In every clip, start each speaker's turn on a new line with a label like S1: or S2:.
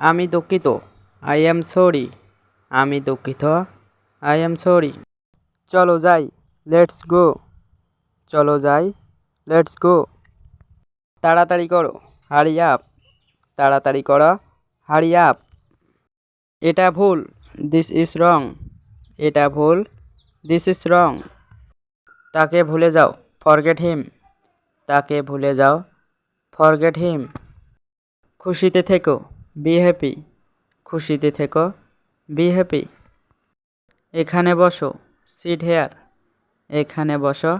S1: আমি দুঃখিত। I am sorry আমি দুঃখিত। আই এম সরি চলো যাই। লেটস গো চলো যাই। লেটস গো তাড়াতাড়ি করো। হারি আপ তাড়াতাড়ি করো। হারি আপ এটা ভুল। দিস ইজ রং এটা ভুল। দিস ইজ রং তাকে ভুলে যাও। ফরগেট হিম তাকে ভুলে যাও। ফরগেট হিম খুশিতে থেকো। Be happy. খুশিতে থেকো, বি হ্যাপি। এখানে বসো, সিট হেয়ার। এখানে বসো,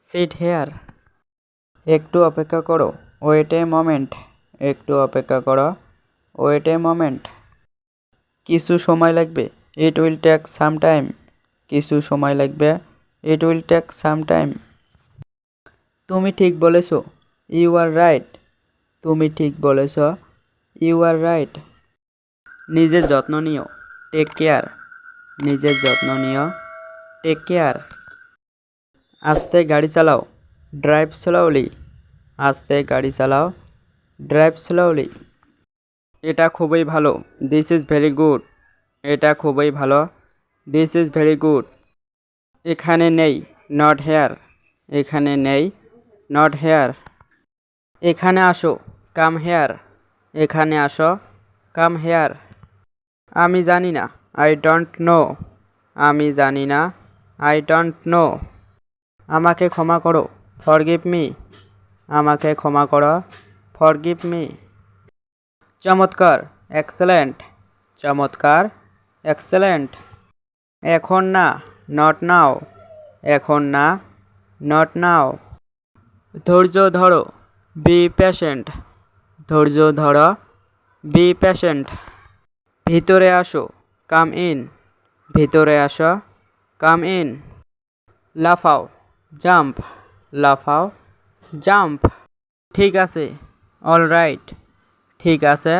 S1: সিট হেয়ার। একটু অপেক্ষা করো, ওয়েট এ মোমেন্ট। একটু অপেক্ষা করো, ওয়েট এ মোমেন্ট। কিছু সময় লাগবে, it will take some time. কিছু সময় লাগবে, it will take some time. তুমি ঠিক বলেছ, ইউ আর রাইট। তুমি ঠিক বলেছ ইউ আর রাইট। নিজের যত্ন নিও, টেক কেয়ার। নিজের যত্ন নিও, টেক কেয়ার। আস্তে গাড়ি চালাও, ড্রাইভ স্লোলি আস্তে গাড়ি চালাও, ড্রাইভ স্লোলি এটা খুবই ভালো দিস ইজ ভেরি গুড এটা খুবই ভালো দিস ইজ ভেরি গুড এখানে নেই নট হেয়ার এখানে নেই নট হেয়ার এখানে আসো কাম হেয়ার এখানে আসো। কাম হেয়ার আমি জানি না। আই ডোন্ট নো আমি জানি না। আই ডোন্ট নো আমাকে ক্ষমা করো। ফরগিভ মি আমাকে ক্ষমা করো। ফরগিভ মি চমৎকার। এক্সেলেন্ট চমৎকার। এক্সেলেন্ট এখন না। নট নাও এখন না। নট নাও ধৈর্য ধরো। বি পেশেন্ট ধৈর্য ধরো বি পেশেন্ট ভিতরে আসো কাম ইন ভিতরে আসো কাম ইন লাফাও জাম্প লাফাও জাম্প ঠিক আছে অল রাইট ঠিক আছে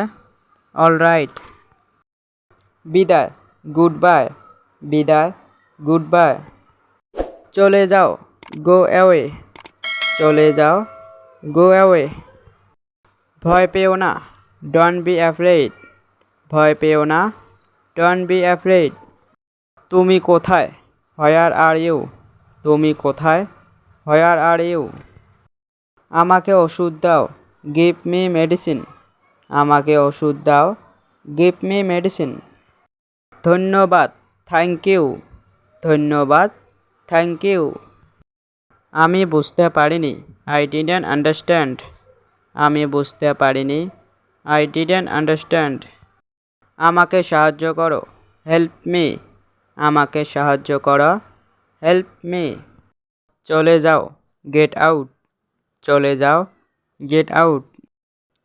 S1: অল রাইট বিদায় গুড বাই বিদায় গুড বাই চলে যাও গো অ্যাওয়ে চলে যাও গো অ্যাওয়ে ভয় পেও না ডন বি অ্যাফ্রেড ভয় পেও না ডন বি অ্যাফ্রেড তুমি কোথায়? হয়ার আর ইউ তুমি কোথায়? হয়ার আর ইউ আমাকে ওষুধ দাও গিভ মি মেডিসিন আমাকে ওষুধ দাও গিভ মি মেডিসিন ধন্যবাদ থ্যাংক ইউ ধন্যবাদ থ্যাংক ইউ আমি বুঝতে পারিনি আই ডিডেন্ট আন্ডারস্ট্যান্ড আমি বুঝতে পারিনি। আই ডিডেন্ট আন্ডারস্ট্যান্ড আমাকে সাহায্য করো। হেল্প মি আমাকে সাহায্য করো। হেল্প মি চলে যাও। গেট আউট চলে যাও। গেট আউট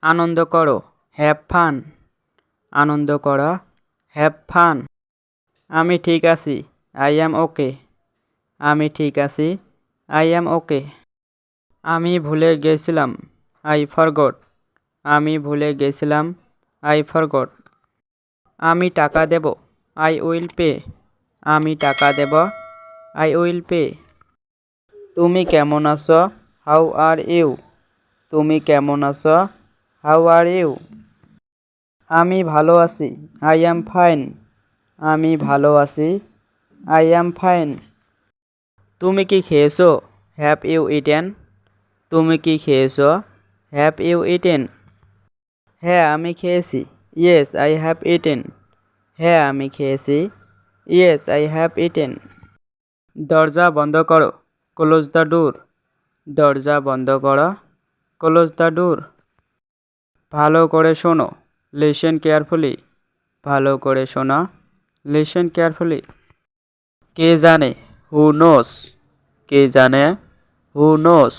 S1: আনন্দ করো। হ্যাভ ফান আনন্দ করো। হ্যাভ ফান আমি ঠিক আছি। আই অ্যাম ওকে আমি ঠিক আছি। আই অ্যাম ওকে আমি ভুলে গেছিলাম। I forgot. আমি ভুলে গেছিলাম, আই ফরগট। আমি টাকা দেব, আই উইল পে। আমি টাকা দেব, আই উইল পে। তুমি কেমন আছো? How are you? তুমি কেমন আছো? How are you? আমি ভালো আছি, আই অ্যাম ফাইন। আমি ভালো আছি, আই অ্যাম ফাইন। তুমি কি খেয়েছো? Have you eaten? তুমি কি খেয়েছো? হ্যাভ ইউ ইটেন হ্যাঁ আমি খেয়েছি। ইয়েস আই হ্যাভ ইটেন হ্যাঁ আমি খেয়েছি। ইয়েস আই হ্যাভ ইটেন দরজা বন্ধ করো। ক্লোজ দ্য ডোর দরজা বন্ধ করো। ক্লোজ দ্য ডোর ভালো করে শোনো। লিসেন কেয়ারফুলি ভালো করে শোনো। লিসেন কেয়ারফুলি কে জানে? হু নোস কে জানে? হু নোস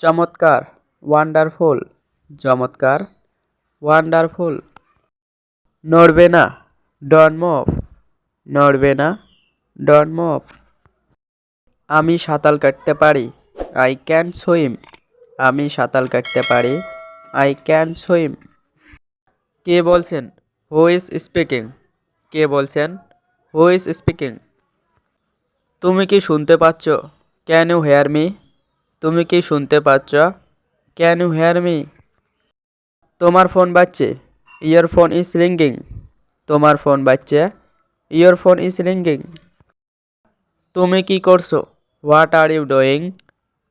S1: চমৎকার ওয়ান্ডারফুল চমৎকার ওয়ান্ডারফুল নড়বে না ডন মফ নড়বে না ডন মফ আমি সাঁতার কাটতে পারি আই ক্যান সুইম আমি সাঁতার কাটতে পারি আই ক্যান সুইম কে বলছেন হু ইজ স্পিকিং কে বলছেন হু ইজ স্পিকিং তুমি কি শুনতে পাচ্ছ ক্যান ইউ হেয়ার মি তুমি কি শুনতে পাচ্ছ? ক্যান ইউ হেয়ার মি তোমার ফোন বাজছে। ইয়ারফোন ইজ রিঙ্গিং তোমার ফোন বাজছে। ইয়ারফোন ইজ রিঙ্গিং তুমি কি করছ? হোয়াট আর ইউ ডোয়িং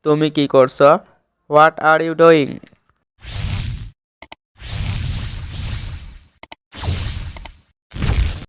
S1: তুমি কি করছ? What are you doing